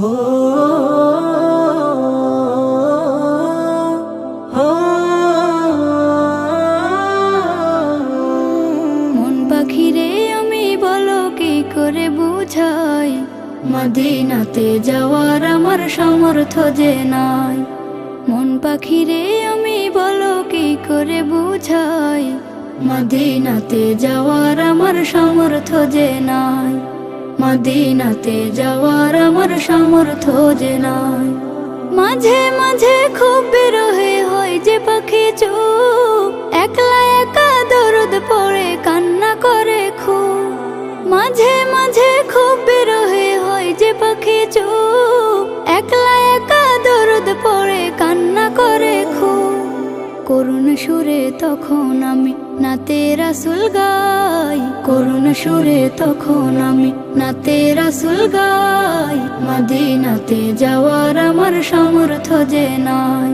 হো মন পাখিরে আমি বলো কি করে বুঝাই? মদিনাতে যাওয়ার আমার সামর্থ্য যে নাই। মন পাখিরে আমি বলো কি করে বুঝাই? মদিনাতে যাওয়ার আমার সামর্থ্য যে নাই। মদিনাতে যাওয়ার আমার সামর্থ্য যে নাই। মাঝে মাঝে খুব বিরহে হয় যে পাখি চুপ। একলা একা দরদ পড়ে, কান্না করে খুব। মাঝে মাঝে খুব বিরহে হয় যে পাখি চুপ। একলা করুণ সুরে তখন আমি নাতে রাসুল গাই। করুণ সুরে তখন আমি নাতে রাসুল গাই। মদিনাতে যাওয়ার আমার সামর্থ্য যে নাই।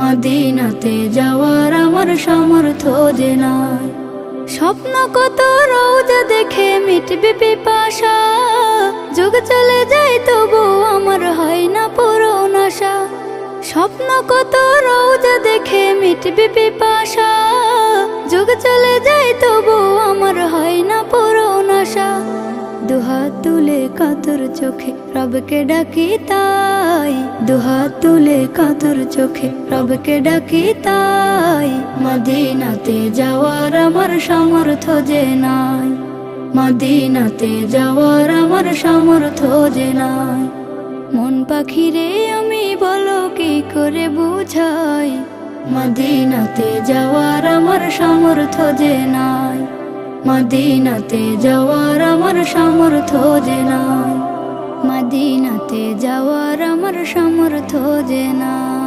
মদিনাতে যাওয়ার আমার সামর্থ্য যে নাই। স্বপ্ন কত রোজা দেখে মিটবে পিপাসা। স্বপ্ন কত রোজা দেখে মিটবে পিপাসা। যুগ চলে যায় তবু আমার হয় না পুরো আশা। দুহাত তুলে কাতর চোখে রবকে ডাকি তাই। দুহাত তুলে কাতর চোখে রবকে ডাকি তাই। মদিনাতে যাওয়ার আমার সামর্থ্য যে নাই। মদিনাতে যাওয়ার আমার সামর্থ্য যে নাই। মন পাখিরে আমি বলো কি করে বুঝাই? মদিনাতে যাওয়ার আমার সামর্থ্য যে নাই। মদিনাতে যাওয়ার আমার সামর্থ্য যে নাই। মদিনাতে যাওয়ার আমার সামর্থ্য যে নাই।